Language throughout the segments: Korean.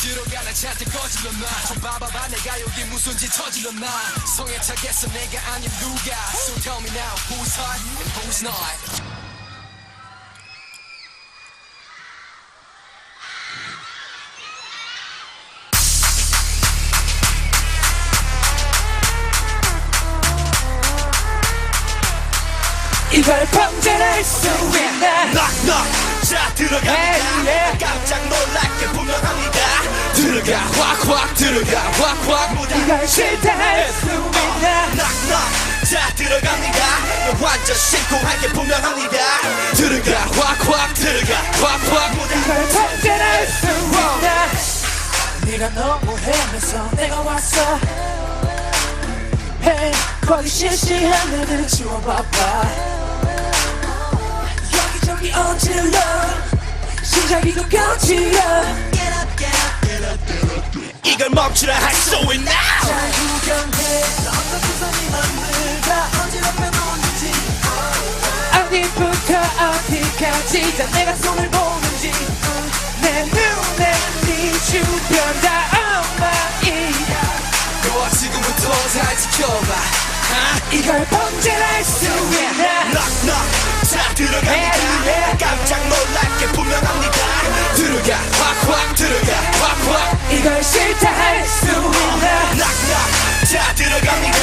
들어가나 잔뜩 거질렀나? 좀 봐봐봐 내가 여기 무슨 짓 저질렀나? 성에 차겠어 내가 아님 누가? So tell me now who's hot and who's not? 이걸 범죄할 수 있나? Knock 자 들어갑니다. 깜짝 놀랄게. 분명합니다 들어가 확확 들어가 확확 이걸 싫다할 수 있나? 자 들어갑니다. 완전 심쿵하게 분명합니다. 들어가 확확 들어가 확확 이걸 범죄할 수 있나? 네가 너무 헤매서 내가 왔어. Hey 거기 실시한 애들 지워봐봐. 여기저기 엎질러. 시작이고 끝이야 이걸 멈추라 할 수 있나? 다 어지럽혀 놓는지 어디부터 어디까지 다 내가 손을 보는지. 내 눈에 네 주변 다 엉망이야. 너와 지금부터 잘 지켜봐. 이걸 범죄할 수 있나? Knock knock. 자 들어갑니다. yeah. 깜짝 놀랄게 분명합니다. 들어가. 확확 들어가. 확확. 이걸 싫다 할 수 있나? knock 자 들어갑니다.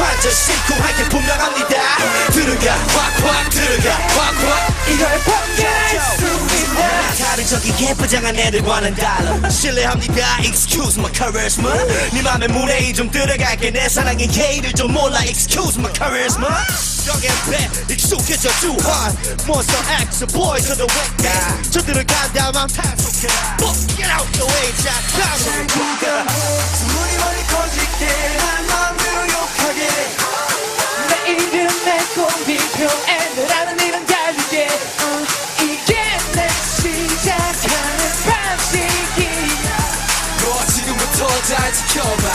완전 심쿵하게 분명합니다. 들어가. 확확 들어가. 확확. 이걸 범죄할 수 있나? 다른 저기 예쁘장한 애들과는 달라 실례합니다. Excuse my charisma 네 맘에 물에 좀 들어갈게. 내 사랑의 K를 좀 몰라. Excuse my charisma 여긴 배 익숙해져 주한 Monster X boy to the way 저 들어간다 맘 탄속해라 Get out the way 잠깐 눈이 멀리 커질게 난 마음대로 욕하게. 내 이름 내 공비표 애들하는 이름 달리게. 어, 이게 내 시작하는 방식이야 너 지금부터 잘 지켜봐.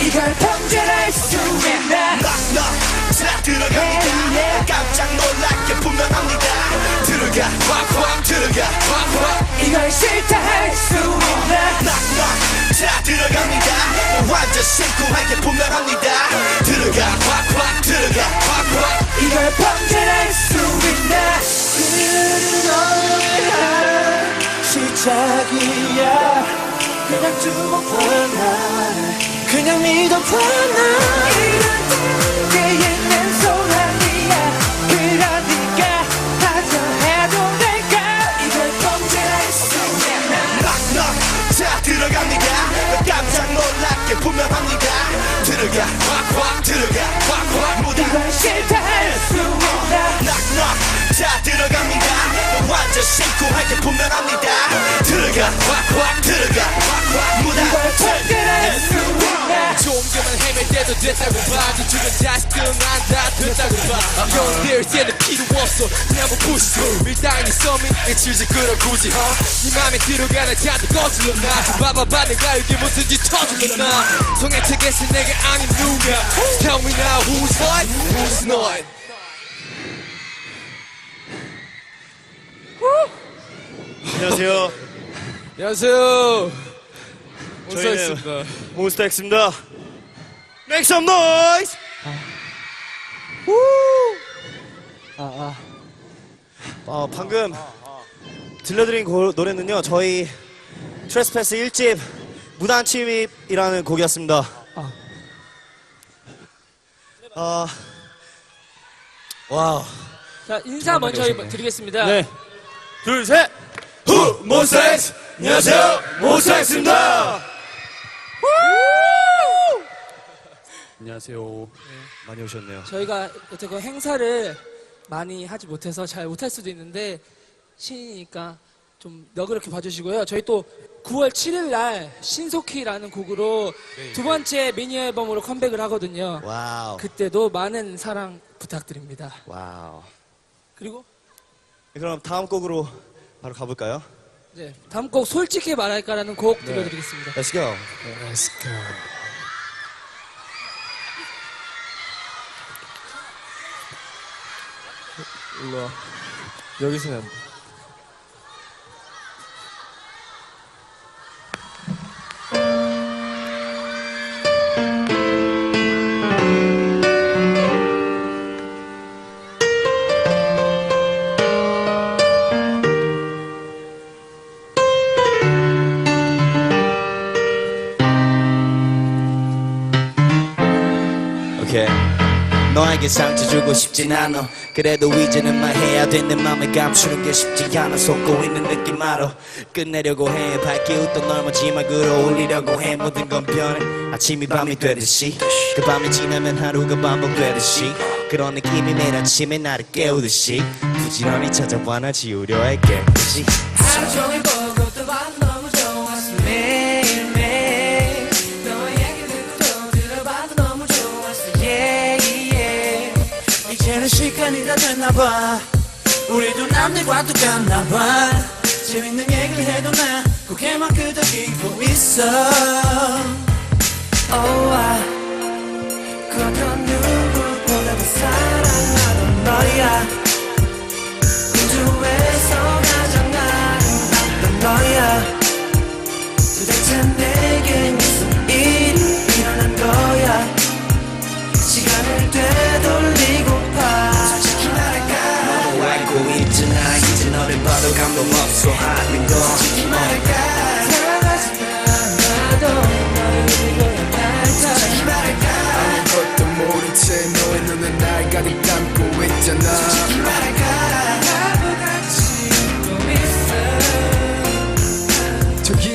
이걸 범죄할 수 있나? knock knock 자 들어갑니다 깜짝 놀랄게 분명합니다. 들어가. 확확 들어가. 확확. 이걸 싫다 할 수 있나? 자 들어갑니다. 완전 심쿵하게 분명합니다. 들어가. 확확 들어가. 확확. 이걸 범죄할 수 있나? 그는 너의 시작이야. 그냥 두고봐 날 그냥 믿어봐 날 이런 단계 분명합니다. 들어가 확확 들어가 확확 무다 이걸 싫다 할수 knock knock. 자 들어갑니다. 완전 심쿵하게 분명합니다. 들어가 확확 들어가 확확 무다 이걸 있나 헤맬 때도 됐다고 봐. 저쪽은 자식들 난다 됐다고 봐. 연대일 때는 필요 없어. 그냥 뭐 부시죠. 일단 이 썸이 내 질질 끌어 굳이 어? 네 맘에 들어가는 자도 거슬렀나? 좀 봐봐봐. 내가 여기 무슨 짓 저질렀나? 성애책에서 내가 아닌 누가 Tell me now who's hot who's not? 안녕하세요. 안녕하세요. 저희는 몬스타엑스입니다. Make some noise. 어, 방금 들려드린 고- 노래는요. 저희 트레스패스 1집 무단 침입이라는 곡이었습니다. 아, 와우. 자 인사 먼저 드리겠습니다. 네. 둘, 셋. 후, 몬스타엑스. 안녕하세요. 몬스타엑스입니다. 안녕하세요. 많이 오셨네요. 저희가 어쨌건 행사를 많이 하지 못해서 잘 못할 수도 있는데 신이니까 좀 너그럽게 봐주시고요. 저희 또 9월 7일 날 신속히라는 곡으로 두 번째 미니 앨범으로 컴백을 하거든요. 와우. 그때도 많은 사랑 부탁드립니다. 와우. 그리고 그럼 다음 곡으로 바로 가볼까요? 네, 다음 곡 솔직히 말할까라는 곡 들려드리겠습니다. Let's go. 일로 와. 여기서 해야 돼. Okay. 너에게 상처 주고 싶진 않아. 그래도 이제는 말해야 돼내 맘을 감추는 게 쉽지 않아. 속고 있는 느낌 알아. 끝내려고 해. 밝게 웃던 널 마지막으로 올리려고 해. 모든 건 변해. 아침이 밤이 되듯이. 그 밤이 지나면 하루가 반복되듯이. 그런 느낌이 매일 아침에 나를 깨우듯이. 부지런히 찾아와 날 지우려 해 깨끗이 하루 종일 보고 또 봐도 다 됐나봐. 우리도 남들과 똑같나봐. 재밌는 얘기를 해도 나 고개만 끄덕이고 있어. Oh, I 그 어떤 누구보다도 사랑하던 너야. 우주에서 가장 아름답던 너야. 도대체 내게 무슨 일이 일어난 거야? 시간을 되돌리고 봐도 감동 없어. 하는 거 솔직히 말할까 사랑하지만 나도 너를 믿어야 할까 솔직히 말할까 아무것도 모른 채 너의 눈은 날 가득 담고 있잖아. 솔직히 말할까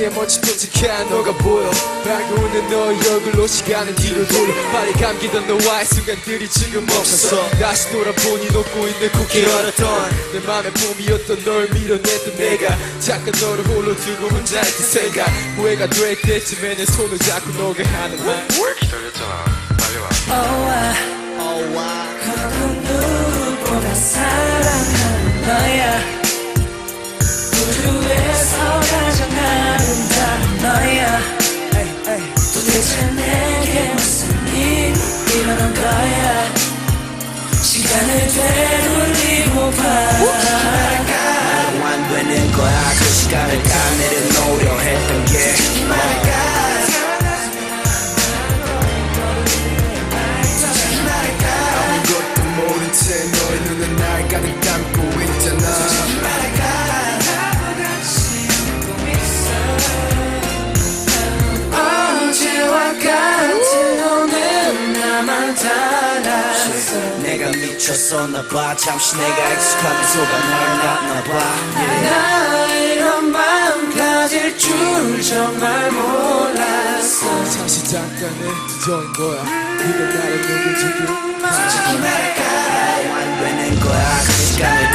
저기에 멋진 도착한 너가 보여. 밝고 웃는 너의 얼굴로 시간을 뒤로 돌려. 발이 감기던 너와의 순간들이 지금 없었어 다시 돌아보니 녹고 있는 쿠키 얼었던 내 맘에 봄이었던 널 밀어냈던 내가. 잠깐 너를 홀로 두고 혼자 있던 생각. 후회가 될 때쯤에 내 손을 잡고 너가 하는 말. 기다렸잖아. 빨리 와. Oh, I 그 누구보다 사랑하는 너야. 우주에서 가장 아름다운 너야. 도대체 내게 무슨 일이 일어난 거야? 시간을 되돌리고봐 안 되는 거야. 그 시간을 다 내려 내가 미쳤었나 봐. 잠시 내가 익숙한 미소가 널 놨나 봐. 나 이런 마음 가질 줄 정말 몰랐어. 잠시 잠깐의 두저인 거야. 네가 나를 녹여 지금 솔직히 말할까 되는 거야. 그 시간을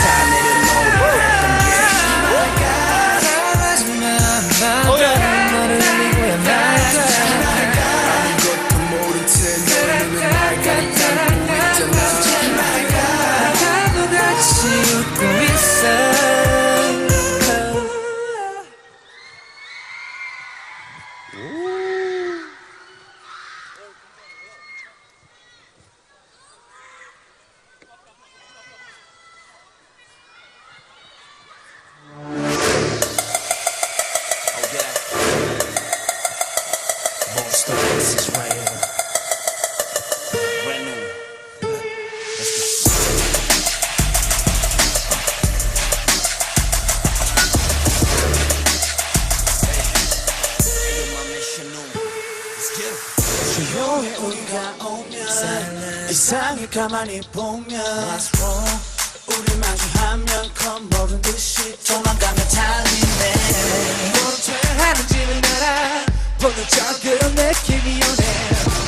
조용해 우리가 오면 이상해 가만히 보면. 우리 마주하면 겁먹은 듯이 도망가며 달리네. 모른 척 하는지는 알아 보는 척그런 느낌이 오네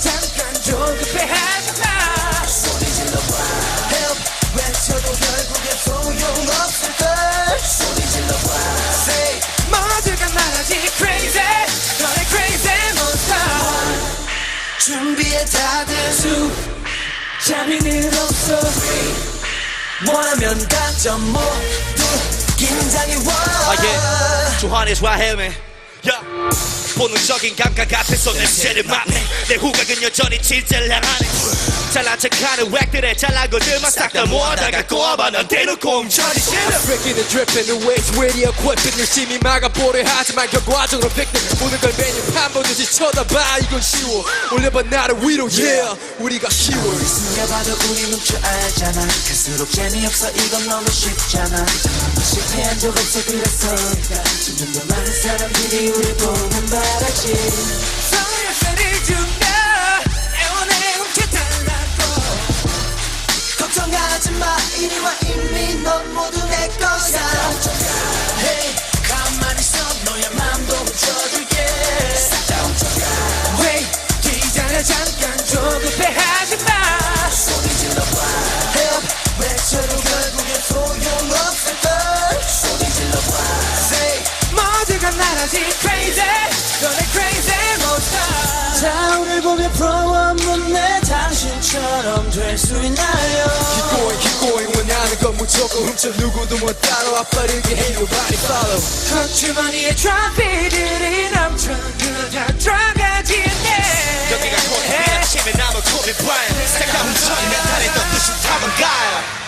잠깐 조급해하지 마 소리 질러봐 Help 외쳐도 결국엔 소용없을걸 소리 질러봐 Say 모두가 말하지 crazy 너의 crazy monster 준비해 다들 수 자비는 없어 원하면 가점 모두 긴장이 와 아, 예. Johannes right here, man. 야 본능적인 감각 앞에서 냄새를 맡네. 내 후각은 여전히 질제를 향하네. 잘난 척하는 웩들의 잘난 것들만 싹 다 모아다가 꼬아봐. 넌 대놓고 훔쳐지 싫어. Breaking and dripping the ways ready equipping 열심히 막아보려 하지만 결과적으로 victim. 모든 걸 메뉴 판 보듯이 쳐다봐. 이건 쉬워. 올려봐 나를 위로. Yeah. 우리가 쉬워. 숨겨봐도 우리 눈줄 알잖아. 갈수록 재미없어. 이건 너무 쉽잖아. 실패한 적 없어. 그래서 점점 더 많은 사람들이 우리 보면 말하지. 걱정하지 마. 이리 와 이미 넌 모두 내 거야 당신처럼 될 수 있나요? Keep going keep going 원하는 건 무조건 훔쳐 누구도 못 따라와 빠르게 Hey nobody follow. 주머니에 트로피들이 넘쳐 그저 들어가지 않네. 여기가 코리아 치면 남은 코비 브라이언 색깔 훔쳐니 멘탈했던 뜻이 담은 가요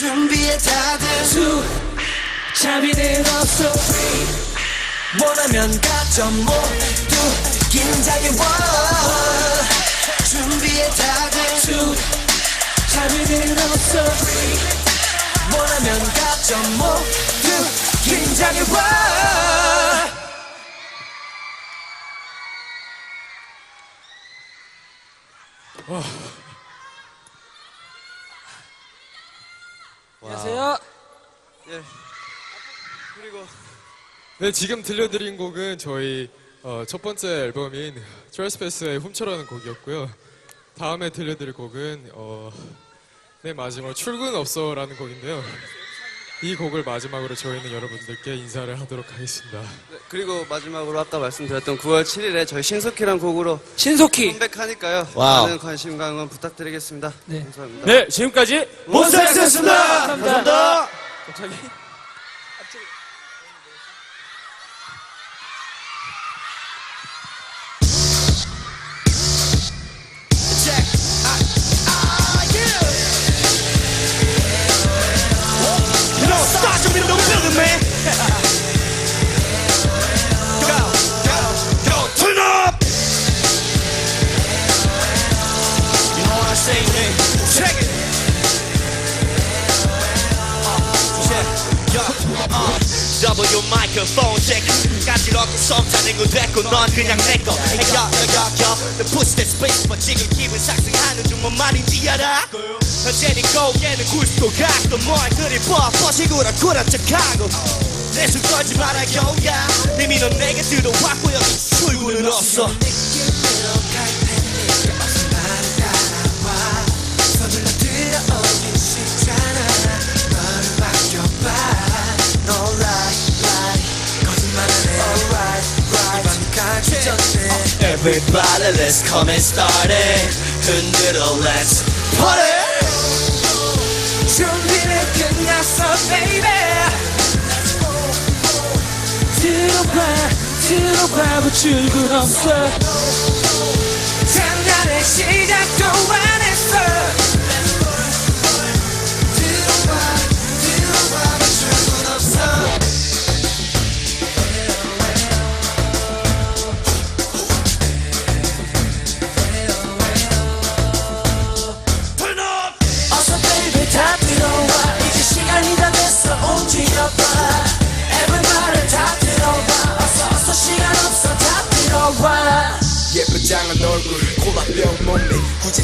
준비해 다들 수 자비는 없어. 원하면 가점 모두 긴장해 워 준비해 다들 수 자비는 없어. 원하면 가점 모두 긴장해 워 안녕하세요. 그리고 네 지금 들려드린 곡은 저희 어, 첫 번째 앨범인 트레스패스의 훔쳐라는 곡이었고요. 다음에 들려드릴 곡은 어, 내 마지막 출근 없어라는 곡인데요 이 곡을 마지막으로 저희는 여러분들께 인사를 하도록 하겠습니다 네, 그리고 마지막으로 아까 말씀드렸던 9월 7일에 저희 신속히란 곡으로 신속히. 컴백하니까요. 와우. 많은 관심과 응원 부탁드리겠습니다. 네. 감사합니다. 네, 지금까지 몬스타엑스였습니다! 감사합니다! 갑자기. W microphone check. 까지럽게 성장된 건 됐고 넌 그냥 내꺼 The push that space but 지금 기분 상승하는 중뭔 말인지 알아? 현재 네 고개는 굴수도 각도. 뭐들이 뻔뻔시구나 구란 척하고. 내손 떨지 마라 겨우야 이미 넌 내게 들어왔고 여기 출구는 없어 Everybody let's come and start it 흔들어 let's party 준비는 끝났어 baby 들어봐 들어봐 뭐 출근 없어 장난의 시작도 안 했어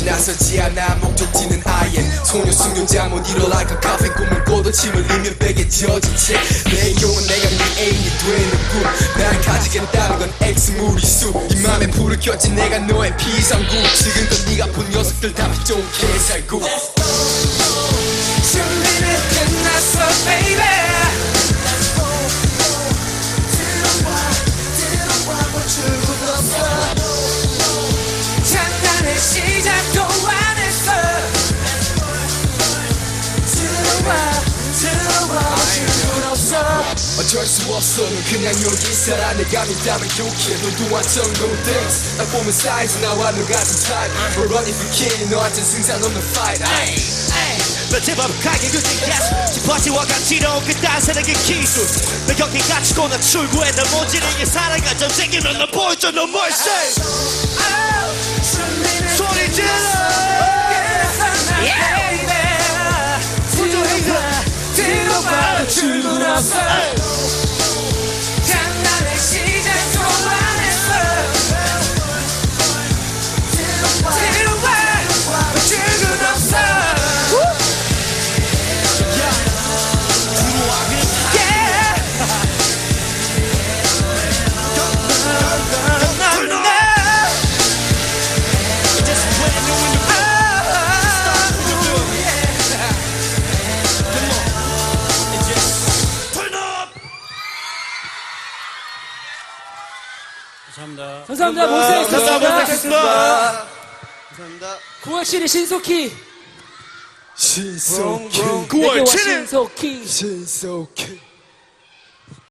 나서지 않아. 목적지는 아예 소녀 숙녀자 못 일어날 까? 카페 꿈을 꿔도 침을 흘리며 베개 젖은 채 내 용은 내가 네 애인이 되는 꿈날 가지겠다는 건 X 무리수. 이 맘에 불을 켰지 내가 너의 비상구. 지금껏 네가 본 녀석들 다 좋은 개살구 어쩔 수 없어. 넌 그냥 여기 있어라. 내가 믿다면 욕해. 너도 완전 no thanks 딱 보면 사이즈 나와 너 같은 타입 We're running for king 너한텐 승산 없는 fight. 너 제법 가게 유지했어 지퍼지와 같이로 그딴 사랑의 기술. 너 곁에 갇히고 나 출구에 널 모지르게 사랑과 전쟁이면 너 보여줘. 너 멀씨 소리 질러. 들어봐. 출근 없어 감사합니다. 고생했습니다. 감사합니다. 감사합니다. 9월 7일 신속히 신속해 9월 내게와 7일 신속히 신속해